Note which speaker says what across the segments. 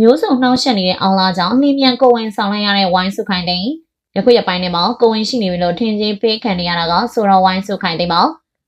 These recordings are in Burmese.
Speaker 1: မျိုးစုံနှောက်ယှက်နေတဲ့အောင်လာကြောင့်အလင်းမြန်ကိုဝင်ဆောင်လိုက်ရတဲ့ဝိုင်းစုခိုင်သိန်းယခုရပိုင်းထဲမှာကိုဝင်ရှိနေပြီလို့ထင်ကြီးပေးခံနေရတာကဆိုတော့ဝိုင်းစုခိုင်သိန်းပါ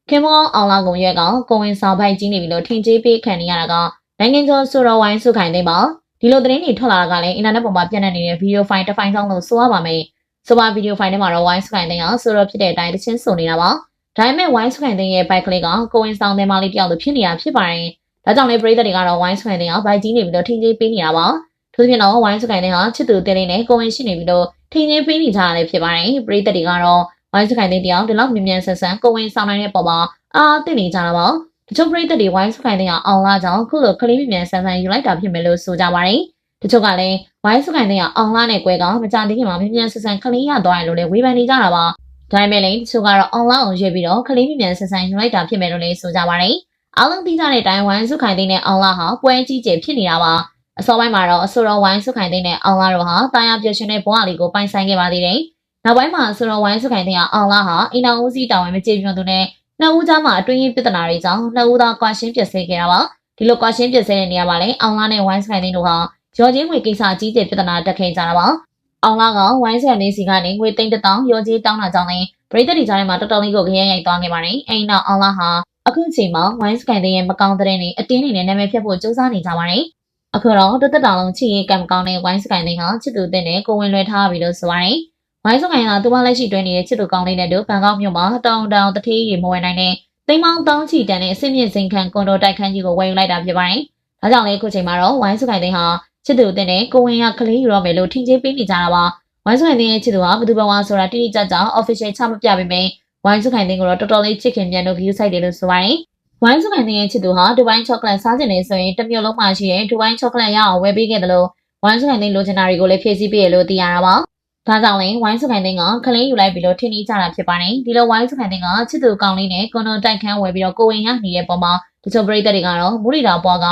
Speaker 1: ခင်မောအောင်လာကုန်ရွက်ကကိုဝင်ဆောင်ပိုက်ကြီးနေပြီလို့ထင်ကြီးပေးခံနေရတာကနိုင်ငံကျော်ဆိုတော့ဝိုင်းစုခိုင်သိန်းပါဒီလိုသတင်းတွေထွက်လာတာကလည်းအင်တာနက်ပေါ်မှာပြန့်နှံ့နေတဲ့ဗီဒီယိုဖိုင်တစ်ဖိုင်ဆောင်လို့ဆိုရပါမယ်ဆိုပါဗီဒီယိုဖိုင်ထဲမှာတော့ဝိုင်းစုခိုင်သိန်းကဆိုတော့ဖြစ်တဲ့အတိုင်းတချင်းဆိုနေတာပါဒါပေမဲ့ဝိုင်းစုခိုင်သိန်းရဲ့ဘိုက်ကလေးကကိုဝင်ဆောင်တဲ့မလေးတယောက်လိုဖြစ်နေတာဖြစ်ပါတယ် ဒါကြောင့်လေပရိသတ်တွေကတော့ဝိုင်းစုခိုင်သိန်းကဘိုက်ကြီးနေပြီလို့ထင်ကြီးပေးနေတာပါ ထို့ပြင်တော့ဝိုင်းစကိုင်းတဲ့ဟာချစ်သူတဲလေးနဲ့ကိုဝင်ရှိနေပြီးတော့ထင်းချင်းပေးနေကြရတယ်ဖြစ်ပါတယ်ပရိသတ်တွေကတော့ဝိုင်းစကိုင်းတဲ့တယောက်ဒီလောက်မြ мян ဆန်ဆန်ကိုဝင်ဆောင်နိုင်တဲ့ပုံမှာအာသိနေကြတာပါတချို့ပရိသတ်တွေဝိုင်းစကိုင်းတဲ့ဟာအောင်လာကြောင်းခုလိုကလေးမြ мян ဆန်ဆန်ယူလိုက်တာဖြစ်မယ်လို့ဆိုကြပါတယ်တချို့ကလည်းဝိုင်းစကိုင်းတဲ့ဟာအောင်လာနဲ့ကွဲကမကြသေးခင်မှာမြ мян ဆန်ဆန်ကလေးရသွားတယ်လို့လည်းဝေဖန်နေကြတာပါဒါပေမဲ့လည်းတချို့ကတော့အောင်လာအောင်ရွေးပြီးတော့ကလေးမြ мян ဆန်ဆန်ယူလိုက်တာဖြစ်မယ်လို့လည်းဆိုကြပါတယ် အားလုံးသိကြတဲ့အတိုင်းဝိုင်းစုခိုင်သိန်းနဲ့အောင်လာဟာပွဲကြီးကျယ်ဖြစ်နေတာပါအစောပိုင်းမှာတော့အဆိုတော်ဝိုင်းစုခိုင်သိန်းနဲ့အောင်လာတို့ဟာတာယာပြည့်ရှင်တဲ့ဘဝလေးကိုပိုင်ဆိုင်ခဲ့ပါသေးတယ်။နောက်ပိုင်းမှာအဆိုတော်ဝိုင်းစုခိုင်သိန်းကအောင်လာဟာအိမ်တော်ဦးစီးတာဝန်မကျေပြွန်သူနဲ့နှစ်ဦးကြားမှာအတွင်းရေးပြဿနာတွေကြောင့်နှစ်ဦးသားကွာရှင်းပြစ်စေခဲ့တာပါ။ဒီလိုကွာရှင်းပြစ်စေတဲ့နေရာမှာလည်းအောင်လာနဲ့ဝိုင်းစုခိုင်သိန်းတို့ဟာရော်ချင်းငွေကိစ္စအကြီးကျယ်ပြဿနာတက်ခဲ့ကြတာပါ။အောင်လာကဝိုင်းစုခိုင်သိန်းစီကနေငွေသိန်းတစ်တောင်းရော်ကြီးတောင်းတာကြောင့်လည်းပရိသတ်တွေကြားထဲမှာတော်တော်လေးကိုခရမ်းရိုက်သွားခဲ့ပါတယ်။အိမ်နောက်အောင်လာဟာ အခုချိန်မှာဝိုင်းစကန်တဲ့ရဲ့မကောင်းတဲ့တွေအတင်းနေနဲ့နာမည်ဖြတ်ဖို့စူးစမ်းနေကြပါတယ်။အခုတော့တသက်တောင်လုံးချစ်ရေးကံမကောင်းတဲ့ဝိုင်းစကန်တဲ့ဟာချစ်သူတဲ့နဲ့ကိုဝင်လွှဲထားပြီလို့ဆိုပါတယ်။ဝိုင်းစကန်ကသူမလက်ရှိတွဲနေတဲ့ချစ်သူကောင်းလေးနဲ့တို့ဘန်ကောက်မြို့မှာတောင်တောင်တထေးရီမဝင်နိုင်တဲ့တိမ်မောင်းတောင်းချီတန်တဲ့အစ်မြင့်စိန်ခံကွန်ဒိုတိုက်ခန်းကြီးကိုဝယ်ယူလိုက်တာဖြစ်ပါတယ်။ဒါကြောင့်လေအခုချိန်မှာတော့ဝိုင်းစကန်တဲ့ဟာချစ်သူတဲ့နဲ့ကိုဝင်ရကလေးယူတော့မယ်လို့ထင်ကြီးပေးနေကြတာပါ။ဝိုင်းစကန်တဲ့ရဲ့ချစ်သူဟာဘယ်သူဘဝဆိုတာတိတိကျကျ official ချမပြပေမဲ့ ဝိုင်းစကန်တဲ့ကိုတော့တော်တော်လေးချစ်ခင်ပြန်လို့ view site တယ်လို့ဆိုပါတယ်။ဝိုင်းစုခိုင်တဲ့ရဲ့ချစ်သူဟာဒူဘိုင်းချောကလက်စားကျင်နေဆိုရင်တစ်မျိုးလုံးမှာရှိတဲ့ဒူဘိုင်းချောကလက်ရအောင်ဝယ်ပေးခဲ့တယ်လို့ဝိုင်းစုခိုင်တဲ့လိုချင်တာတွေကိုလည်းဖြည့်ဆည်းပေးရလို့သိရတာပါ။ဒါကြောင့်လည်းဝိုင်းစုခိုင်တဲ့ကခလင်းယူလိုက်ပြီးတော့ထင်နေကြတာဖြစ်ပါတယ်။ဒီလိုဝိုင်းစုခိုင်တဲ့ကချစ်သူကောင်းလေးနဲ့ကွန်ဒိုတိုက်ခန်းဝယ်ပြီးတော့ကိုဝင်ရနေတဲ့ပုံမှာတချို့ပရိသတ်တွေကတော့မူရီတာပွားက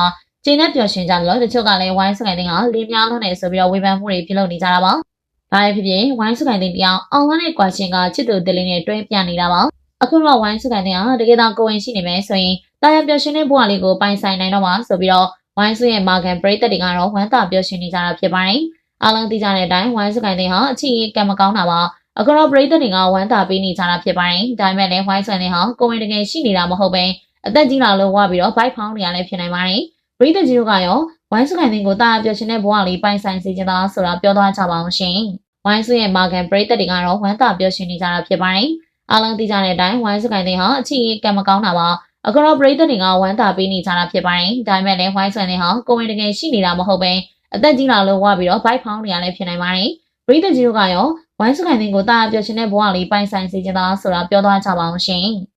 Speaker 1: ကျင်းနဲ့ပျော်ရွှင်ကြတယ်လို့တချို့ကလည်းဝိုင်းစုခိုင်တဲ့ကလေးများလုံးနေဆိုပြီးတော့ဝေဖန်မှုတွေပြုလုပ်နေကြတာပါ။ ဒါလည်းဖြစ်ဖြစ်ဝိုင်းစုခိုင်တဲ့တရားအောင်လာတဲ့ကွာရှင်ကချစ်သူတလေးနဲ့တွဲပြနေတာပါ။အခုတော့ဝိုင်းစုခိုင်တဲ့ကတကယ်တော့ကိုဝင်ရှိနေမယ်ဆိုရင်တာယာပျော်ရွှင်တဲ့ဘဝလေးကိုပိုင်ဆိုင်နိုင်တော့မှာဆိုပြီးတော့ဝိုင်းစုရဲ့မာဂန်ပရိသတ်တွေကတော့ဝမ်းသာပျော်ရွှင်နေကြတာဖြစ်ပါတယ်။အားလုံးသိကြတဲ့အတိုင်းဝိုင်းစုကိုင်းတဲ့ဟာအချစ်ရေးကံမကောင်းတာပါ။အခုတော့ပရိသတ်တွေကဝမ်းသာပေးနေကြတာဖြစ်ပါတယ်။ဒါပေမဲ့လည်းဝိုင်းစုတဲ့ဟာကိုဝင်တကယ်ရှိနေတာမဟုတ်ပဲအသက်ကြီးလာလို့ဝါပြီးတော့ဘိုက်ဖောင်းနေရလည်းဖြစ်နိုင်ပါတယ်။ပရိသတ်ကြီးတို့ကရောဝိုင်းစုကိုင်းတဲ့ကိုတာယာပျော်ရွှင်တဲ့ဘဝလေးပိုင်ဆိုင်စေချင်တာဆိုတာပြောသွားကြပါအောင်ရှင်။ ဝိုင်းစုရဲ့မာဂန်ပရိသတ်တွေကတော့ဝမ်းသာပျော်ရွှင်နေကြတာဖြစ်ပါတယ်။အားလုံးသိကြတဲ့အတိုင်းဝိုင်းစုကိုင်းတဲ့ဟာအချစ်ရေးကံမကောင်းတာပါ။အခုတော့ပရိသတ်တွေကဝမ်းသာပေးနေကြတာဖြစ်ပါတယ်။ဒါပေမဲ့လည်းဝိုင်းဆွန်နေဟောင်းကိုဝင်တကယ်ရှိနေတာမဟုတ်ပဲအသက်ကြီးလာလို့ဝါပြီးတော့ဘိုက်ဖောင်းနေရလည်းဖြစ်နိုင်ပါတယ်။ပရိသတ်ကြီးတို့ကရောဝိုင်းစကန်တဲ့ကိုတာယာပြောရှင်တဲ့ဘဝလေးပိုင်ဆိုင်စေချင်တာဆိုတာပြောသွားကြပါအောင်ရှင်။